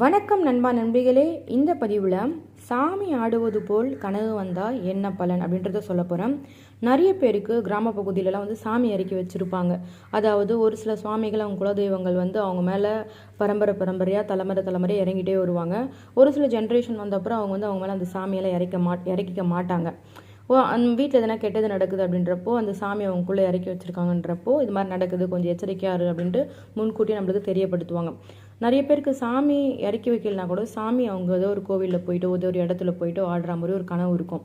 வணக்கம் நண்பா நண்பிகளே இந்த பதிவில் சாமி ஆடுவது போல் கனவு வந்தால் என்ன பலன் அப்படின்றத சொல்ல போகிறேன் நிறைய பேருக்கு கிராம பகுதியிலலாம் வந்து சாமி இறக்கி வச்சுருப்பாங்க. அதாவது ஒரு சில சுவாமிகள் அவங்க குலதெய்வங்கள் வந்து அவங்க மேலே பரம்பரை பரம்பரையாக தலைமுறை தலைமுறை இறங்கிட்டே வருவாங்க. ஒரு சில ஜென்ரேஷன் வந்தப்புறம் அவங்க வந்து அவங்க மேலே அந்த சாமியெல்லாம் இறக்க மாட் இறக்கிக்க மாட்டாங்க. ஓ அந்த வீட்டில் எதனா கெட்டது நடக்குது அப்படின்றப்போ அந்த சாமி அவங்களுக்குள்ளே இறக்கி வச்சுருக்காங்கன்றப்போ இது மாதிரி நடக்குது கொஞ்சம் எச்சரிக்கையாக இரு அப்படின்ட்டு முன்கூட்டியே நம்மளுக்கு தெரியப்படுத்துவாங்க. நிறைய பேருக்கு சாமி இறக்கி வைக்கலனா கூட சாமி அவங்க ஏதோ ஒரு கோவிலில் போயிட்டு ஏதோ ஒரு இடத்துல போயிட்டு ஆடுற மாதிரி ஒரு கனவு இருக்கும்.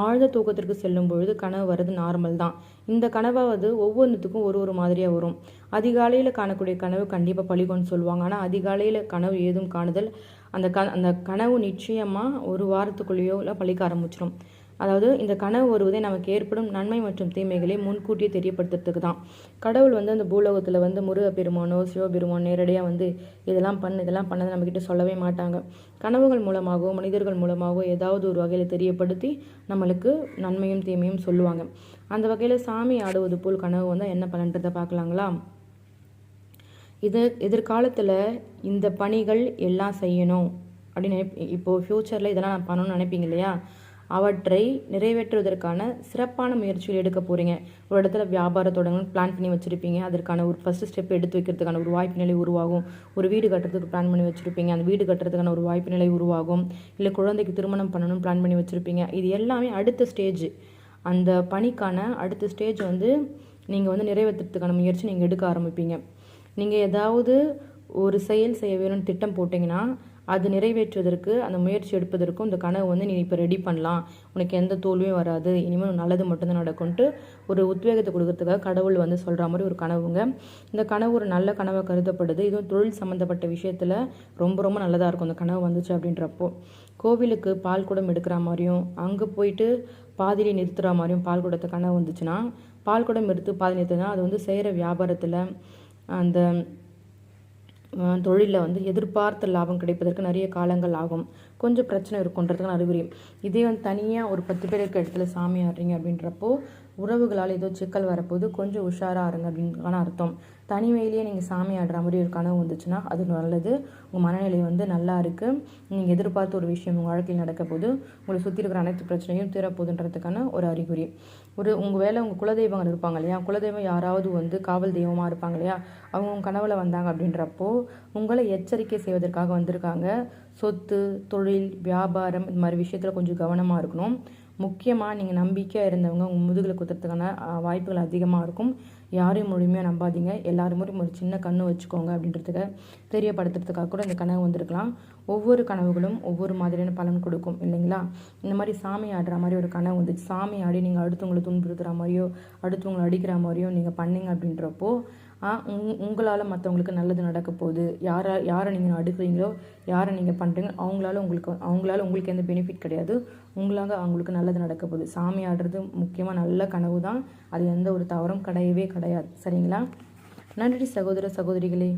ஆழ்ந்த தூக்கத்திற்கு செல்லும் பொழுது கனவு வர்றது நார்மல் தான். இந்த கனவாவது ஒவ்வொன்றுத்துக்கும் ஒரு ஒரு மாதிரியாக வரும். அதிகாலையில் காணக்கூடிய கனவு கண்டிப்பாக பழிகொன்னு சொல்லுவாங்க. ஆனால் அதிகாலையில் கனவு ஏதும் காணுதல் அந்த க அந்த கனவு நிச்சயமாக ஒரு வாரத்துக்குள்ளேயோ இல்லை பழிக்க ஆரம்பிச்சிடும் அதாவது இந்த கனவு வருவதே நமக்கு ஏற்படும் நன்மை மற்றும் தீமைகளை முன்கூட்டியே தெரியப்படுத்துறதுக்கு தான் கடவுள் வந்து அந்த பூலோகத்தில் வந்து முருக பெருமானோ சிவபெருமானோ நேரடியாக வந்து இதெல்லாம் பண்ணு இதெல்லாம் பண்ணதை நம்மக்கிட்ட சொல்லவே மாட்டாங்க. கனவுகள் மூலமாகவோ மனிதர்கள் மூலமாகவோ ஏதாவது ஒரு வகையில் தெரியப்படுத்தி நம்மளுக்கு நன்மையும் தீமையும் சொல்லுவாங்க. அந்த வகையில் சாமி ஆடுவது போல் கனவு வந்தால் என்ன பண்ணுன்றதை பார்க்கலாங்களா? இது எதிர்காலத்தில் இந்த பணிகள் எல்லாம் செய்யணும் அப்படின்னு இப்போது ஃப்யூச்சரில் இதெல்லாம் நான் பண்ணணும்னு நினைப்பீங்க இல்லையா? அவற்றை நிறைவேற்றுவதற்கான சிறப்பான முயற்சிகள் எடுக்க போகிறீங்க ஒரு இடத்துல வியாபாரம் தொடங்கணும்னு பிளான் பண்ணி வச்சுருப்பீங்க. அதற்கான ஒரு ஃபஸ்ட்டு ஸ்டெப் எடுத்து வைக்கிறதுக்கான ஒரு வாய்ப்பு நிலை உருவாகும். ஒரு வீடு கட்டுறதுக்கு பிளான் பண்ணி வச்சுருப்பீங்க. அந்த வீடு கட்டுறதுக்கான ஒரு வாய்ப்பு நிலை உருவாகும். இல்லை குழந்தைக்கு திருமணம் பண்ணணும் பிளான் பண்ணி வச்சுருப்பீங்க. இது எல்லாமே அடுத்த ஸ்டேஜ் அந்த பணிக்கான அடுத்த ஸ்டேஜ் வந்து நீங்கள் வந்து நிறைவேற்றுறதுக்கான முயற்சி நீங்கள் எடுக்க ஆரம்பிப்பீங்க. நீங்கள் ஏதாவது ஒரு செயல் செய்ய வேணும்னு திட்டம் போட்டிங்கன்னா அது நிறைவேற்றுவதற்கு அந்த முயற்சி எடுப்பதற்கும் இந்த கனவு வந்து நீ இப்போ ரெடி பண்ணலாம். உனக்கு எந்த தோல்வியும் வராது. இனிமேல் நல்லது மட்டும்தான் நடக்கும்ட்டு ஒரு உத்வேகத்தை கொடுக்கறதுக்காக கடவுள் வந்து சொல்கிற மாதிரி ஒரு கனவுங்க. இந்த கனவு ஒரு நல்ல கனவை கருதப்படுது. இதுவும் தொழில் சம்மந்தப்பட்ட விஷயத்தில் ரொம்ப ரொம்ப நல்லதாக இருக்கும். அந்த கனவு வந்துச்சு அப்படின்றப்போ. கோவிலுக்கு பால் குடம் எடுக்கிற மாதிரியும் அங்கே போயிட்டு பாதிரியை நிறுத்துகிற மாதிரியும் பால் குடத்தை கனவு வந்துச்சுன்னா பால் குடம் எடுத்து பாதி நிறுத்துனா அது வந்து செய்கிற வியாபாரத்தில் அந்த தொழிலில் வந்து எதிர்பார்த்த லாபம் கிடைப்பதற்கு நிறைய காலங்கள் ஆகும். கொஞ்சம் பிரச்சனை இருக்குன்றதுக்கு அறிகுறி. இதே வந்து தனியாக ஒரு பத்து பேர் இருக்க இடத்துல சாமி ஆடுறீங்க அப்படின்றப்போ உறவுகளால் ஏதோ சிக்கல் வரப்போது கொஞ்சம் உஷாராக இருங்க அப்படின்னு அர்த்தம். தனிமையிலேயே நீங்கள் சாமி ஆடுற மாதிரி ஒரு கனவு வந்துச்சுன்னா அது நல்லது. உங்கள் மனநிலை வந்து நல்லா இருக்குது நீங்கள் எதிர்பார்த்த ஒரு விஷயம் உங்கள் வாழ்க்கையில் நடக்க போது உங்களை சுற்றி இருக்கிற அனைத்து பிரச்சனையும் தீரப்போதுன்றதுக்கான ஒரு அறிகுறி. ஒரு உங்கள் வேலை உங்கள் குலதெய்வங்கள் இருப்பாங்க இல்லையா? குலதெய்வம் யாராவது வந்து காவல் தெய்வமாக இருப்பாங்க இல்லையா? அவங்க உங்கள் கனவில் வந்தாங்க அப்படின்றப்போ உங்களை எச்சரிக்கை செய்வதற்காக வந்திருக்காங்க. சொத்து தொழில் வியாபாரம் இந்த மாதிரி விஷயத்தில் கொஞ்சம் கவனமாக இருக்கணும். முக்கியமாக நீங்கள் நம்பிக்கையாக இருந்தவங்க உங்கள் முதுகில் குத்துறதுக்கான வாய்ப்புகள் அதிகமாக இருக்கும். யாரையும் முழுமையாக நம்பாதீங்க. எல்லாருமே ஒரு சின்ன கண்ணு வச்சுக்கோங்க அப்படின்றதுக்கு தெரியப்படுத்துறதுக்காக கூட இந்த கனவு வந்திருக்கலாம். ஒவ்வொரு கனவுகளும் ஒவ்வொரு மாதிரியான பலன் கொடுக்கும் இல்லைங்களா? இந்த மாதிரி சாமி ஆடுற மாதிரி ஒரு கனவு வந்துச்சு. சாமி ஆடி நீங்கள் அடுத்தவங்களை துன்புறுத்துகிற மாதிரியோ அடுத்தவங்களை அடிக்கிற மாதிரியோ நீங்கள் பண்ணீங்க அப்படின்றப்போ உங்களால் மற்றவங்களுக்கு நல்லது நடக்க போகுது. யாரை யாரை நீங்கள் அடுக்குறீங்களோ யாரை நீங்கள் பண்ணுறீங்க அவங்களால உங்களுக்கு அவங்களால உங்களுக்கு எந்த பெனிஃபிட் கிடையாது. உங்களாக அவங்களுக்கு நல்லது நடக்க போகுது. சாமி ஆடுறது முக்கியமாக நல்ல கனவு தான் அது எந்த ஒரு தவறும் கிடையவே கிடையாது. சரிங்களா? நன்றி சகோதர சகோதரிகளே.